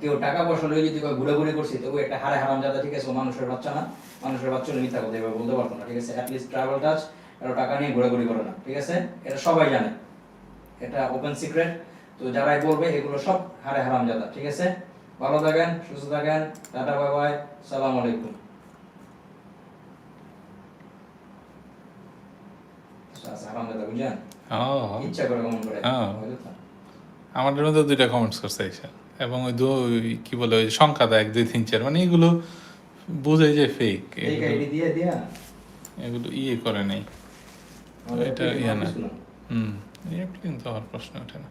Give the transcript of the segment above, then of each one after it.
কেউ টাকা পয়সা লইলে যদি কয় ঘুরে ঘুরে করছি তবু একটা হারে হারাম জাদা ঠিক আছে? ও মানুষের বাচ্চা না। মানুষের বাচ্চা মিথ্যা কথা এভাবে বলতে পারতো না ঠিক আছে? অ্যাটলিস্ট ট্রাভেল টাচ এরা টাকা নিয়ে ঘোরাঘুরি করে না ঠিক আছে? এটা সবাই জানে। এটা ওপেন সিক্রেট তো যারাই বলবে এগুলো সব হারে হারাম জাদা ঠিক আছে? ভালো থাকেন সুস্থ থাকেন। Tata bye bye. সালাম আলাইকুম। হারাম জাদা বুঝছেন ইচ্ছা করে কমন করে। হয়তো আমাদের মধ্যে দুইটা কমেন্টস করছে এবং ওই দু কি বলে ওই সংখ্যা দেয় এক দুই তিন চার মানে এগুলো বুঝে যে ফেক এগুলো ইয়ে করে নেই। এটা ইয়ে না। হুম হওয়ার প্রশ্ন ওঠে না।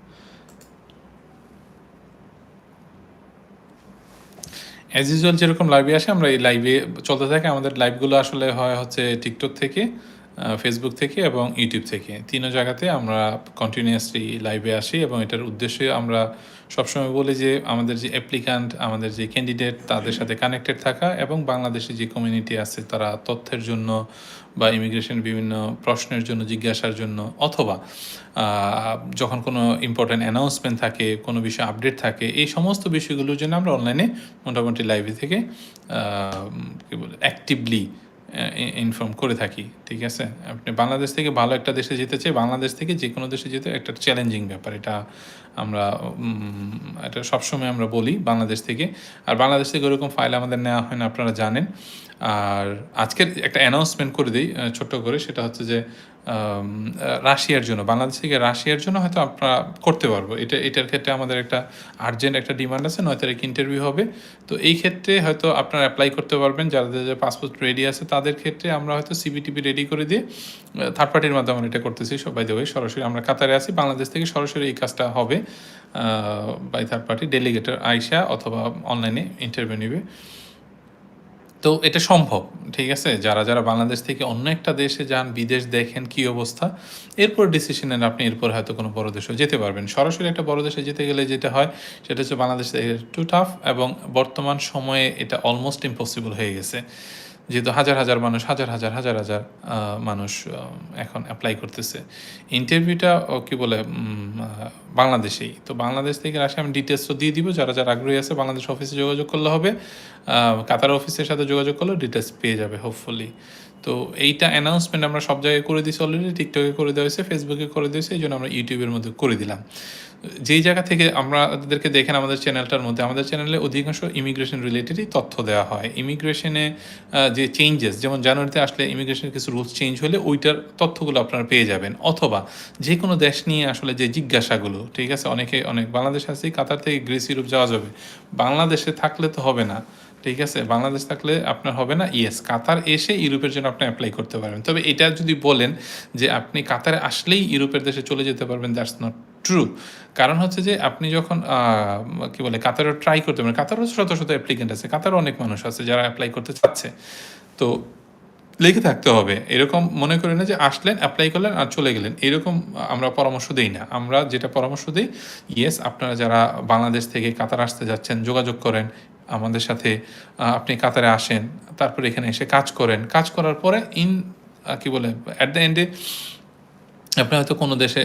অ্যাজ ইউজুয়াল যেরকম লাইভে আসে আমরা এই লাইভে চলতে থাকে। আমাদের লাইভগুলো আসলে হয় হচ্ছে টিকটক থেকে। ফেসবুক থেকে এবং ইউটিউব থেকে। তিনও জায়গাতে আমরা কন্টিনিউয়াসলি লাইভে আসি এবং এটার উদ্দেশ্যে আমরা সবসময় বলি যে আমাদের যে অ্যাপ্লিকান্ট আমাদের যে ক্যান্ডিডেট তাদের সাথে কানেক্টেড থাকা এবং বাংলাদেশে যে কমিউনিটি আছে, তারা তথ্যের জন্য বা ইমিগ্রেশন বিভিন্ন প্রশ্নের জন্য জিজ্ঞাসার জন্য অথবা যখন কোনো ইম্পর্ট্যান্ট অ্যানাউন্সমেন্ট থাকে, কোনো বিষয়ে আপডেট থাকে, এই সমস্ত বিষয়গুলোর জন্য আমরা অনলাইনে মোটামুটি লাইভে থেকে কী বলে অ্যাক্টিভলি ইনফর্ম করে থাকি, ঠিক আছে? আপনি বাংলাদেশ থেকে ভালো একটা দেশে যেতে চাই, বাংলাদেশ থেকে যে কোনো দেশে যেতে একটা চ্যালেঞ্জিং ব্যাপার, এটা আমরা এটা সবসময় আমরা বলি বাংলাদেশ থেকে। আর বাংলাদেশ থেকে ওরকম ফাইল আমাদের নেওয়া হয় না, আপনারা জানেন। আর আজকের একটা অ্যানাউন্সমেন্ট করে দিই ছোট্ট করে। সেটা হচ্ছে যে রাশিয়ার জন্য, বাংলাদেশ থেকে রাশিয়ার জন্য হয়তো আমরা করতে পারব। এটা, এটার ক্ষেত্রে আমাদের একটা আর্জেন্ট একটা ডিমান্ড আছে, নয় তারিখ ইন্টারভিউ হবে। তো এই ক্ষেত্রে হয়তো আপনারা অ্যাপ্লাই করতে পারবেন। যাদের যে পাসপোর্ট রেডি আছে, তাদের ক্ষেত্রে আমরা হয়তো সিবিটিপি রেডি করে দিয়ে থার্ড পার্টির মাধ্যমে আমরা এটা করতেছি। সবাই দেবে সরাসরি আমরা কাতারে আছি, বাংলাদেশ থেকে সরাসরি এই কাজটা হবে। বাই থার্ড পার্টি ডেলিগেটর আইসা অথবা অনলাইনে ইন্টারভিউ নেবে। তো এটা সম্ভব, ঠিক আছে? যারা যারা বাংলাদেশ থেকে অন্য একটা দেশে যান, বিদেশ দেখেন কি অবস্থা, এরপর ডিসিশন নেন আপনি, এরপর হয়তো কোনো বড় দেশে যেতে পারবেন। সরাসরি একটা বড় দেশে যেতে গেলে যেটা হয়, সেটা হচ্ছে বাংলাদেশ টু টাফ এবং বর্তমান সময়ে এটা অলমোস্ট ইম্পসিবল হয়ে গেছে। যেহেতু হাজার হাজার মানুষ, হাজার হাজার হাজার হাজার মানুষ এখন অ্যাপ্লাই করতেছে। ইন্টারভিউটা কি বলে বাংলাদেশেই। তো বাংলাদেশ থেকে আসে আমি ডিটেলসও দিয়ে দিব, যারা যারা আগ্রহী আছে বাংলাদেশ অফিসে যোগাযোগ করলে হবে। কাতার অফিসের সাথে যোগাযোগ করলে ডিটেলস পেয়ে যাবে হোপফুলি তো এইটা অ্যানাউন্সমেন্ট আমরা সব জায়গায় করে দিয়েছি অলরেডি টিকটকে করে দেওয়া হয়েছে ফেসবুকে করে দিয়েছে এই জন্য আমরা ইউটিউবের মধ্যে করে দিলাম। যেই জায়গা থেকে আমরা তাদেরকে দেখেন আমাদের চ্যানেলটার মধ্যে, আমাদের চ্যানেলে অধিকাংশ ইমিগ্রেশন রিলেটেডই তথ্য দেওয়া হয়। ইমিগ্রেশনে যে চেঞ্জেস যেমন জানুয়ারিতে আসলে ইমিগ্রেশনের কিছু রুলস চেঞ্জ হলে ওইটার তথ্যগুলো আপনারা পেয়ে যাবেন। অথবা যে কোনো দেশ নিয়ে আসলে যে জিজ্ঞাসাগুলো, ঠিক আছে? অনেকে, অনেক বাংলাদেশ আছে, কাতার থেকে গ্রিস ইউরোপ যাওয়া যাবে। বাংলাদেশে থাকলে তো হবে না। ঠিক আছে? বাংলাদেশ থাকলে আপনার হবে না ইয়েস। কাতার এসে ইউরোপের জন্য আপনি অ্যাপ্লাই করতে পারবেন। তবে এটা যদি বলেন যে আপনি কাতারে আসলেই ইউরোপের দেশে চলে যেতে পারবেন দ্যাটস নট ট্রু কারণ হচ্ছে যে আপনি যখন কি বলে, কাতারও ট্রাই করতে পারেন। কাতারও শত শত অ্যাপ্লিকেন্ট আছে। কাতারও অনেক মানুষ আছে যারা অ্যাপ্লাই করতে চাচ্ছে। তো লিখে থাকতে হবে। এরকম মনে করি না যে আসলেন অ্যাপ্লাই করলেন আর চলে গেলেন। এরকম আমরা পরামর্শ দিই না। আমরা যেটা পরামর্শ দিই ইয়েস আপনারা যারা বাংলাদেশ থেকে কাতার আসতে যাচ্ছেন, যোগাযোগ করেন, আমাদের সাথে আপনি কাতারে আসেন, তারপরে এখানে এসে কাজ করেন। কাজ করার পরে ইন কি বলে অ্যাট দ্য এন্ডে আপনি হয়তো কোনো দেশে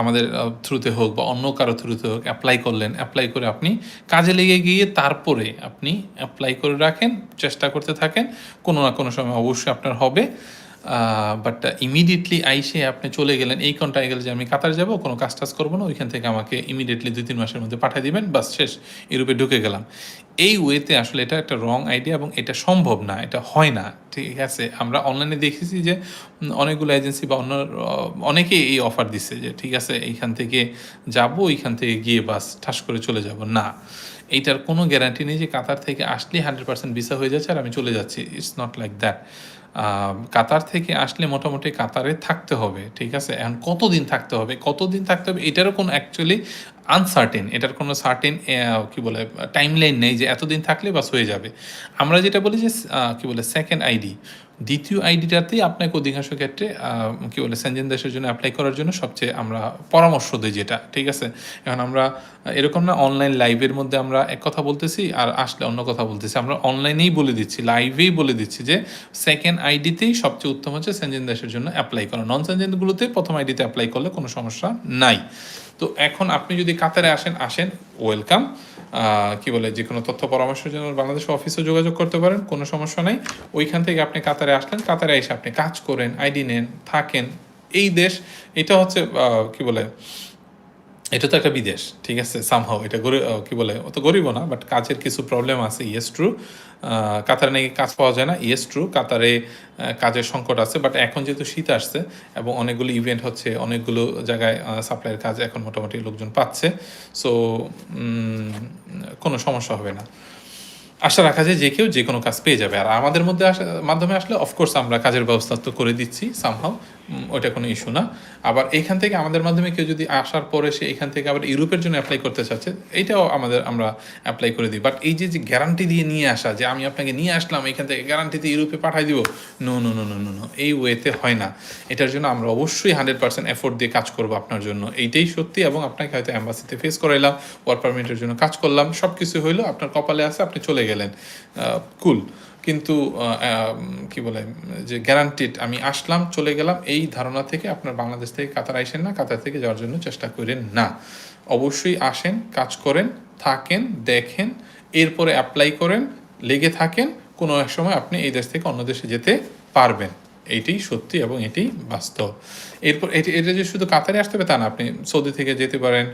আমাদের থ্রুতে হোক বা অন্য কারও থ্রুতে হোক অ্যাপ্লাই করলেন অ্যাপ্লাই করে আপনি কাজে লেগে গিয়ে তারপরে আপনি অ্যাপ্লাই করে রাখেন, চেষ্টা করতে থাকেন, কোনো না কোনো সময় অবশ্যই আপনার হবে। বাট ইমিডিয়েটলি আইসে আপনি চলে গেলেন, এই কন্টায় গেলে যে আমি কাতার যাব, কোনো কাজ টাজ করব না, ওইখান থেকে আমাকে ইমিডিয়েটলি দুই, তিন মাসের মধ্যে পাঠিয়ে দিবেন, বাস শেষ ইউরোপে ঢুকে গেলাম। এই ওয়েতে আসলে এটা একটা রং আইডিয়া এবং এটা সম্ভব না এটা হয় না। ঠিক আছে আমরা অনলাইনে দেখেছি যে অনেকগুলো এজেন্সি বা অন্য আহ, অনেকেই এই অফার দিচ্ছে যে ঠিক আছে এইখান থেকে যাব এইখান থেকে গিয়ে বাস ঠাস করে চলে যাব। না এইটার কোনো গ্যারান্টি নেই যে কাতার থেকে আসলে হান্ড্রেড পার্সেন্ট ভিসা হয়ে যাচ্ছে আর আমি চলে যাচ্ছি। It's not like that Qatar থেকে আসলে মোটামুটি কাতারে থাকতে হবে ঠিক আছে? এখন কতদিন থাকতে হবে? কতদিন থাকতে হবে? এটারও কোনো অ্যাকচুয়ালি আনসার্টেন এটার কোনো সার্টেন কি বলে টাইম লাইন নেই যে এতদিন থাকলে বাস হয়ে যাবে। আমরা যেটা বলি যে কি বলে সেকেন্ড আইডি দ্বিতীয় আইডিটাতেই আপনাকে অধিকাংশ ক্ষেত্রে কি বলে সেনজেন দেশের জন্য অ্যাপ্লাই করার জন্য সবচেয়ে আমরা পরামর্শ দিই যেটা, ঠিক আছে? এখন আমরা, এরকম না অনলাইন লাইভের মধ্যে আমরা এক কথা বলতেছি আর আসলে অন্য কথা বলতেছি। আমরা অনলাইনেই বলে দিচ্ছি লাইভেই বলে দিচ্ছি যে সেকেন্ড আইডিতেই সবচেয়ে উত্তম হচ্ছে সেনজেন দেশের জন্য অ্যাপ্লাই করা। নন সেনজেনগুলোতে প্রথম আইডিতে অ্যাপ্লাই করলে কোনো সমস্যা নাই। তো এখন আপনি যদি কাতারে আসেন আসেন ওয়েলকাম কি বলে যে কোনো তথ্য পরামর্শের জন্য বাংলাদেশ অফিসে যোগাযোগ করতে পারেন, কোনো সমস্যা নেই। ওইখান থেকে আপনি কাতারে আসলেন, কাতারে এসে আপনি কাজ করেন আইডি নেন, থাকেন। এই দেশ, এটা হচ্ছে কি বলে এটা তো একটা বিদেশ, ঠিক আছে সামহাও এটা গরিব কি বলে অত গরিব না বাট কাজের কিছু প্রবলেম আছে ইয়েস ট্রু কাতারে নাকি কাজ পাওয়া যায় না ইয়েস ট্রু কাতারে কাজের সংকট আছে বাট এখন যেহেতু শীত আসছে এবং অনেকগুলো ইভেন্ট হচ্ছে, অনেকগুলো জায়গায় সাপ্লাইয়ের কাজ এখন মোটামুটি লোকজন পাচ্ছে সো কোনো সমস্যা হবে না। আশা রাখা যায় যে কেউ যে কোনো কাজ পেয়ে যাবে। আর আমাদের মধ্যে মাধ্যমে আসলে অফকোর্স আমরা কাজের ব্যবস্থা তো করে দিচ্ছি সামহাও ওইটা কোনো ইস্যু না। আবার এইখান থেকে আমাদের মাধ্যমে কেউ যদি আসার পরে সে এখান থেকে আবার ইউরোপের জন্য অ্যাপ্লাই করতে চাচ্ছে এইটাও আমাদের, আমরা অ্যাপ্লাই করে দিই। বাট এই যে যে গ্যারান্টি দিয়ে নিয়ে আসা, যে আমি আপনাকে নিয়ে আসলাম, এখান থেকে গ্যারান্টিতে ইউরোপে পাঠাই দিব no no no no no no এই ওয়েতে হয় না। এটার জন্য আমরা অবশ্যই হান্ড্রেড পার্সেন্ট এফোর্ট দিয়ে কাজ করব আপনার জন্য। এইটাই সত্যি এবং আপনাকে হয়তো অ্যাম্বাসিতে ফেস করাইলাম ওয়ার্ক পারমিটের জন্য কাজ করলাম সব কিছু হইল, আপনার কপালে আছে, আপনি চলে গেলেন। কুল কিন্তু কি বলে, যে গ্যারান্টিড আমি আসলাম, চলে গেলাম, এই ধারণা থেকে আপনার বাংলাদেশ থেকে কাতার আইসেন না, কাতার থেকে যাওয়ার জন্য চেষ্টা করেন না। অবশ্যই আসেন, কাজ করেন, থাকেন, দেখেন, এরপরে অ্যাপ্লাই করেন, লেগে থাকেন, কোনো এক সময় আপনি এই দেশ থেকে অন্য দেশে যেতে পারবেন। এইটাই সত্যি এবং এটাই বাস্তব। এরপর এটি এটা যে শুধু কাতারে আসতে হবে তা না আপনি সৌদি থেকে যেতে পারেন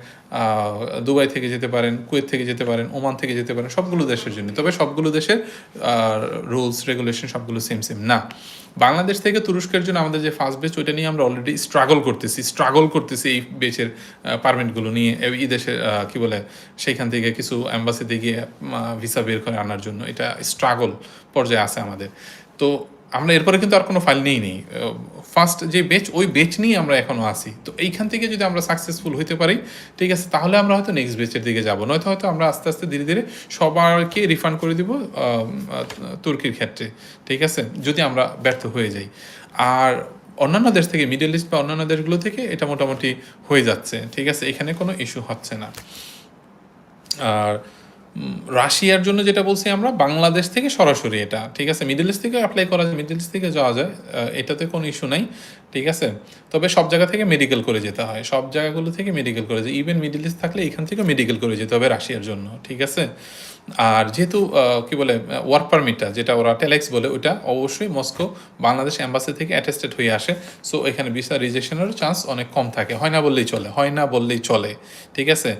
দুবাই থেকে যেতে পারেন কুয়েত থেকে যেতে পারেন ওমান থেকে যেতে পারেন সবগুলো দেশের জন্য। তবে সবগুলো দেশের রুলস রেগুলেশন সবগুলো সেম সেম না। বাংলাদেশ থেকে তুরস্কের জন্য আমাদের যে ফার্স্ট বেচ ওইটা নিয়ে আমরা অলরেডি স্ট্রাগল করতেছি স্ট্রাগল করতেছি এই বেচের পারমিটগুলো নিয়ে এই আহ, কি বলে সেইখান থেকে কিছু অ্যাম্বাসিতে গিয়ে ভিসা বের করে আনার জন্য। এটা স্ট্রাগল পর্যায়ে আছে আমাদের। তো আমরা এরপরে কিন্তু আর কোনো ফাইল নেই নেই। ফার্স্ট যে বেচ ওই বেচ নিয়ে আমরা এখনও আসি তো এইখান থেকে যদি আমরা সাকসেসফুল হইতে পারি, ঠিক আছে, তাহলে আমরা হয়তো নেক্সট বেচের দিকে যাব। নয়তো হয়তো আমরা আস্তে আস্তে ধীরে ধীরে সবারকে রিফান্ড করে দিব তুর্কির ক্ষেত্রে, ঠিক আছে, যদি আমরা ব্যর্থ হয়ে যাই। আর অন্যান্য দেশ থেকে মিডল ইস্ট বা অন্যান্য দেশগুলো থেকে এটা মোটামুটি হয়ে যাচ্ছে, ঠিক আছে, এখানে কোনো ইস্যু হচ্ছে না। আর রাশিয়ার জন্য যেটা বলছি আমরা, বাংলাদেশ থেকে সরাসরি এটা, ঠিক আছে? মিডল ইস্ট থেকে অ্যাপ্লাই করা যায় মিডল ইস্ট থেকে যাওয়া যায় এটাতে কোনো ইস্যু নাই, ঠিক আছে? তবে সব জায়গা থেকে মেডিকেল করে যেতে হয়, সব জায়গাগুলো থেকে মেডিকেল করে যায় ইভেন মিডল ইস্ট থাকলে এখান থেকে মেডিকেল করে যেতে হবে রাশিয়ার জন্য, ঠিক আছে? আর যেহেতু কি বলে ওয়ার্ক পারমিটটা যেটা ওরা টেলেক্স বলে, ওটা অবশ্যই মস্কো বাংলাদেশ অ্যাম্বাসি থেকে অ্যাটেস্টেড হয়ে আসে। সো এখানে ভিসা রিজেকশনের চান্স অনেক কম থাকে। হয় না বললেই চলে, হয় না বললেই চলে, ঠিক আছে?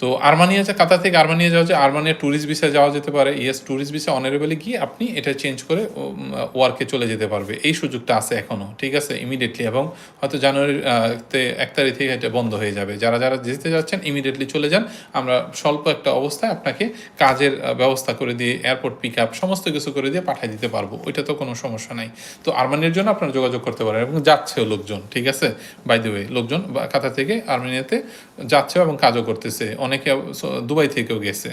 তো আর্মানিয়া যে কাতার থেকে আর্মানিয়া যাওয়া যায় আর্মানিয়া ট্যুরিস্ট ভিসা যাওয়া যেতে পারে। ইয়েস ট্যুরিস্ট ভিসা অনারেবলে গিয়ে আপনি এটা চেঞ্জ করে ওয়ার্কে চলে যেতে পারবে। এই সুযোগটা আছে এখনও ঠিক আছে? ইমিডিয়েটলি এবং হয়তো জানুয়ারির আহ, তে এক তারিখ থেকে এটা বন্ধ হয়ে যাবে। যারা যারা যেতে যাচ্ছেন ইমিডিয়েটলি চলে যান। আমরা স্বল্প একটা অবস্থায় আপনাকে কাজের ব্যবস্থা করে দিয়ে এয়ারপোর্ট পিক আপ সমস্ত কিছু করে দিয়ে পাঠিয়ে দিতে পারব। ওইটা তো কোনো সমস্যা নাই। তো আর্মানিয়ার জন্য আপনারা যোগাযোগ করতে পারেন এবং যাচ্ছেও লোকজন ঠিক আছে? বাই দ্য ওয়ে লোকজন কাতার থেকে আর্মেনিয়াতে যাচ্ছেও এবং কাজও করতেছে। অনেকে দুবাই থেকেও গেছে,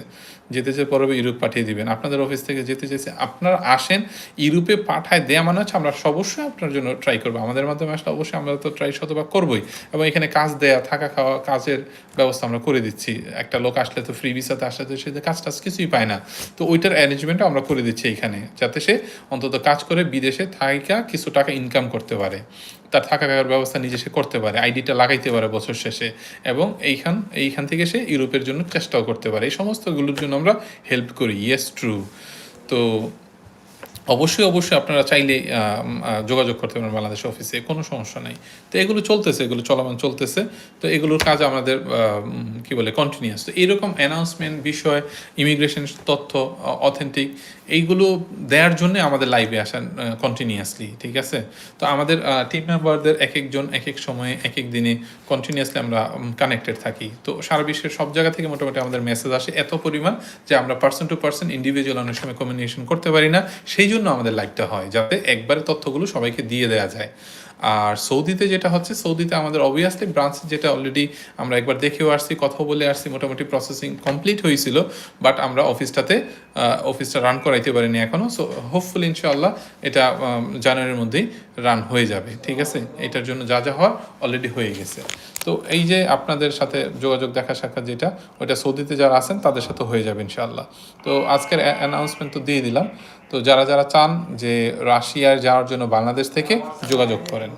যেতে যে পরে ইউরোপ পাঠিয়ে দিবেন। আপনাদের অফিস থেকে যেতে চেয়েছে আপনারা আসেন, ইউরোপে পাঠায় দেয়া মানে হচ্ছে আমরা অবশ্যই আপনার জন্য ট্রাই করব। আমাদের মাধ্যমে আসলে অবশ্যই আমরা তো ট্রাই শতভাগ করবোই। এবং এখানে কাজ দেয়া, থাকা খাওয়া, কাজের ব্যবস্থা আমরা করে দিচ্ছি। একটা লোক আসলে তো ফ্রি ভিসাতে আসলে তো সে কাজ টাজ কিছুই পায় না। তো ওইটার অ্যারেঞ্জমেন্টও আমরা করে দিচ্ছি এখানে, যাতে সে অন্তত কাজ করে বিদেশে থাকা কিছু টাকা ইনকাম করতে পারে। তার থাকা খাওয়ার ব্যবস্থা নিজে সে করতে পারে, আইডিটা লাগাইতে পারে বছর শেষে। এবং এইখান এইখান থেকে সে ইউরোপের জন্য চেষ্টাও করতে পারে। এই সমস্তগুলোর জন্য আমরা হেল্প করি। ইয়েস ট্রু তো অবশ্যই অবশ্যই আপনারা চাইলে যোগাযোগ করতে পারেন বাংলাদেশ অফিসে, কোনো সমস্যা নাই। তো এগুলো চলতেছে, এগুলো চলমান চলতেছে। তো এগুলোর কাজ আমাদের কি বলে কন্টিনিউয়াস তো এইরকম অ্যানাউন্সমেন্ট বিষয় ইমিগ্রেশন তথ্য অথেন্টিক এইগুলো দেওয়ার জন্য আমাদের লাইভে আসেন কন্টিনিউয়াসলি ঠিক আছে? তো আমাদের টিম মেম্বারদের এক একজন এক এক সময়ে এক এক দিনে কন্টিনিউয়াসলি আমরা কানেক্টেড থাকি। তো সারা বিশ্বের সব জায়গা থেকে মোটামুটি আমাদের মেসেজ আসে এত পরিমাণ যে আমরা পার্সন টু পার্সন ইন্ডিভিজুয়াল অনেক সময় কমিউনিকেশন করতে পারি না। সেই জন্য আমাদের লাইভটা হয়, যাতে একবারে তথ্যগুলো সবাইকে দিয়ে দেওয়া যায়। আর সৌদিতে যেটা হচ্ছে, সৌদিতে আমাদের অবভিয়াসলি ব্রাঞ্চ যেটা অলরেডি আমরা একবার দেখেও আসছি, কথা বলে আসছি, মোটামুটি প্রসেসিং কমপ্লিট হয়েছিল বাট আমরা অফিসটাতে অফিসটা রান করাইতে পারিনি এখনও সো হোপফুল ইনশাল্লাহ এটা জানুয়ারির মধ্যেই রান হয়ে যাবে, ঠিক আছে? এটার জন্য যা যা হওয়ার অলরেডি হয়ে গেছে। তো এই যে আপনাদের সাথে যোগাযোগ দেখা সাক্ষাৎ যেটা ওটা সৌদিতে যারা আছেন তাদের সাথে হয়ে যাবে ইনশাআল্লাহ। তো আজকের অ্যানাউন্সমেন্ট তো দিয়ে দিলাম। তো যারা যারা চান যে রাশিয়ায় যাওয়ার জন্য বাংলাদেশ থেকে যোগাযোগ করেন